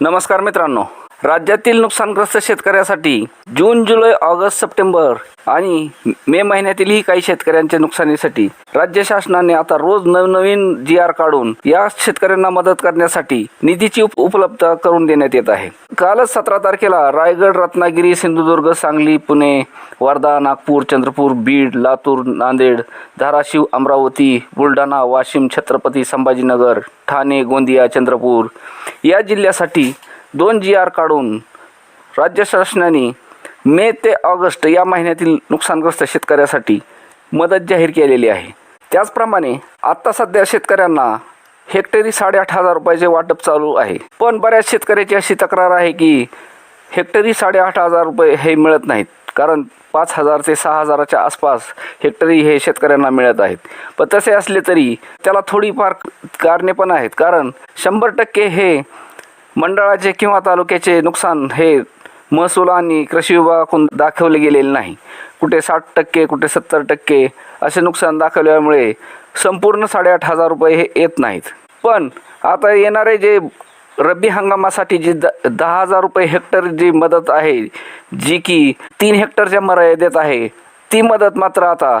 नमस्कार मित्रांनो. राज्यातील नुकसानग्रस्त शेतकऱ्यासाठी जून जुलै ऑगस्ट सप्टेंबर आणि मे महिन्यातीलही काही शेतकऱ्यांच्या नुकसानीसाठी राज्य शासनाने आता रोज नवनवीन जी आर काढून या शेतकऱ्यांना मदत करण्यासाठी निधीची उप- उपलब्ध करून देण्यात येत आहे. कालच सतरा तारखेला रायगड रत्नागिरी सिंधुदुर्ग सांगली पुणे वर्धा नागपूर चंद्रपूर बीड लातूर नांदेड धाराशिव अमरावती बुलढाणा वाशिम छत्रपती संभाजीनगर ठाणे गोंदिया चंद्रपूर या जिल्ह्यासाठी दोन जी आर काढून राज्य शासनाने मे ते ऑगस्ट या महिन्यातील नुकसानग्रस्त शेतकऱ्यासाठी मदत जाहीर केलेली आहे. त्याचप्रमाणे आत्ता सध्या शेतकऱ्यांना हेक्टरी साडेआठ हजार रुपयाचे वाटप चालू आहे. पण बऱ्याच शेतकऱ्याची अशी तक्रार आहे की हेक्टरी साडेआठ हजार रुपये हे मिळत नाहीत. कारण पाच हजार ते सहा हजाराच्या आसपास हेक्टरी हे शेतकऱ्यांना मिळत आहेत. पण तसे असले तरी त्याला थोडीफार कारणे पण आहेत. कारण शंभर टक्के हे मंडळाचे किंवा तालुक्याचे नुकसान हे महसूल आणि कृषी विभागाकडून दाखवले गेलेले नाही. कुठे साठ टक्के कुठे सत्तर टक्के असे नुकसान दाखवल्यामुळे संपूर्ण साडेआठ हजार रुपये हे येत नाहीत. पण आता येणारे जे रब्बी हंगामासाठी जी द दहा हजार रुपये हेक्टर जी मदत आहे जी की तीन हेक्टरच्या मर्यादेत आहे ती मदत मात्र आता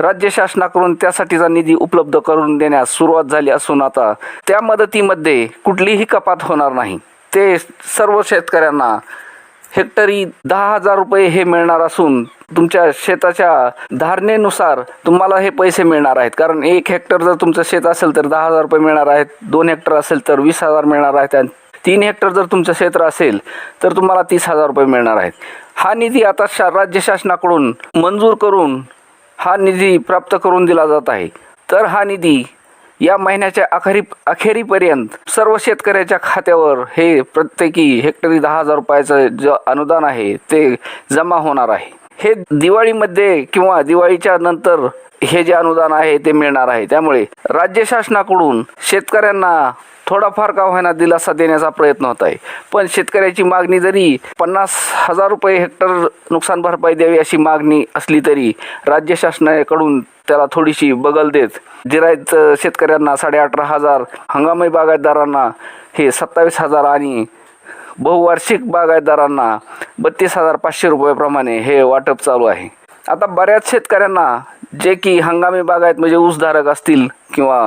राज्य शासनाकडून त्यासाठीचा निधी उपलब्ध करून देण्यास सुरुवात झाली असून आता त्या मदतीमध्ये कुठलीही कपात होणार नाही. ते सर्व शेतकऱ्यांना हेक्टरी दहा हजार रुपये हे मिळणार असून तुमच्या शेताच्या धारणेनुसार तुम्हाला हे पैसे मिळणार आहेत. कारण एक हेक्टर जर तुमचं शेत असेल तर दहा हजार रुपये मिळणार आहेत दोन हेक्टर असेल तर वीस हजार मिळणार आहेत आणि तीन हेक्टर जर तुमचं क्षेत्र असेल तर तुम्हाला तीस हजार रुपये मिळणार आहेत. हा निधी आता शा राज्य शासनाकडून मंजूर करून हा निधी प्राप्त करून दिला जात आहे. तर हा निधी या महिन्याच्या अखेरी अखेरीपर्यंत सर्व शेतकऱ्याच्या खात्यावर हे प्रत्येकी हेक्टरी दहा हजार रुपयाचं जे अनुदान आहे ते जमा होणार आहे. हे दिवाळीमध्ये किंवा दिवाळीच्या नंतर हे जे अनुदान आहे ते मिळणार आहे. त्यामुळे राज्य शासनाकडून शेतकऱ्यांना थोडाफार का होईना दिलासा देण्याचा प्रयत्न होत आहे. पण शेतकऱ्याची मागणी जरी पन्नास हजार रुपये हेक्टर नुकसान भरपाई द्यावी अशी मागणी असली तरी राज्य शासनाकडून त्याला थोडीशी बगल देत. जिरायत शेतकऱ्यांना साडे अठरा हजार हंगामी बागायतदारांना हे सत्तावीस हजार आणि बहुवार्षिक बागायतदारांना बत्तीस हजार पाचशे रुपयाप्रमाणे हे वाटप चालू आहे. आता बऱ्याच शेतकऱ्यांना जे की हंगामी बागायत म्हणजे ऊसधारक असतील किंवा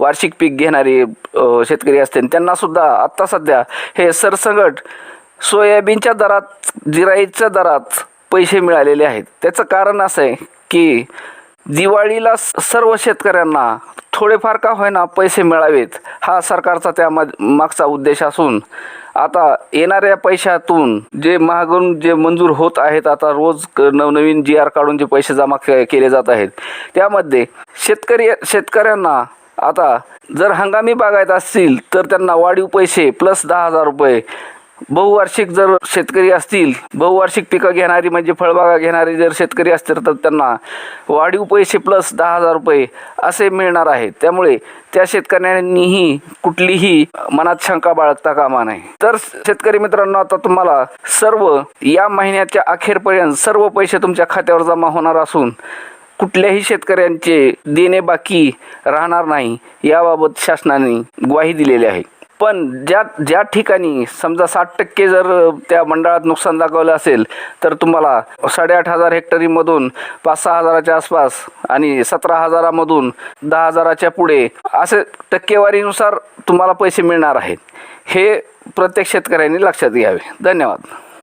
वार्षिक पीक घेणारे शेतकरी असतील त्यांनासुद्धा आत्ता सध्या हे सरसंगट सोयाबीनच्या दरात जिराईच्या दरात पैसे मिळालेले आहेत. त्याचं कारण असं आहे की दिवाळीला स- सर्व शेतकऱ्यांना थोडेफार का होईना पैसे मिळावेत हा सरकारचा त्या मागचा उद्देश असून आता येणाऱ्या पैशातून जे महागून जे मंजूर होत आहेत आता रोज क- नवनवीन जी आर काढून जे पैसे जमा के केले जात आहेत त्यामध्ये शेतकरी शेतकऱ्यांना आता जर हंगामी बागायत असतील तर त्यांना वाढीव पैसे प्लस दहा हजार रुपये बहुवार्षिक जर शेतकरी असतील बहुवार्षिक पिकं घेणारी म्हणजे फळबागा घेणारी जर शेतकरी असतील तर त्यांना वाढीव पैसे प्लस दहा हजार रुपये असे मिळणार आहेत. त्यामुळे त्या शेतकऱ्यांनीही कुठलीही मनात शंका बाळगता कामा नये. तर शेतकरी मित्रांनो आता तुम्हाला सर्व या महिन्याच्या अखेरपर्यंत सर्व पैसे तुमच्या खात्यावर जमा होणार असून कुठल्याही शेतकऱ्यांचे देणे बाकी राहणार नाही याबाबत शासनाने ग्वाही दिलेली आहे. पण ज्या ज्या ठिकाणी समजा साठ टक्के जर त्या मंडळात नुकसान दाखवलं असेल तर तुम्हाला साडेआठ हजार हेक्टरीमधून पाच सहा हजाराच्या आसपास आणि सतरा हजारामधून दहा हजाराच्या पुढे असे टक्केवारीनुसार तुम्हाला पैसे मिळणार आहेत. हे प्रत्येक शेतकऱ्यांनी लक्षात घ्यावे. धन्यवाद.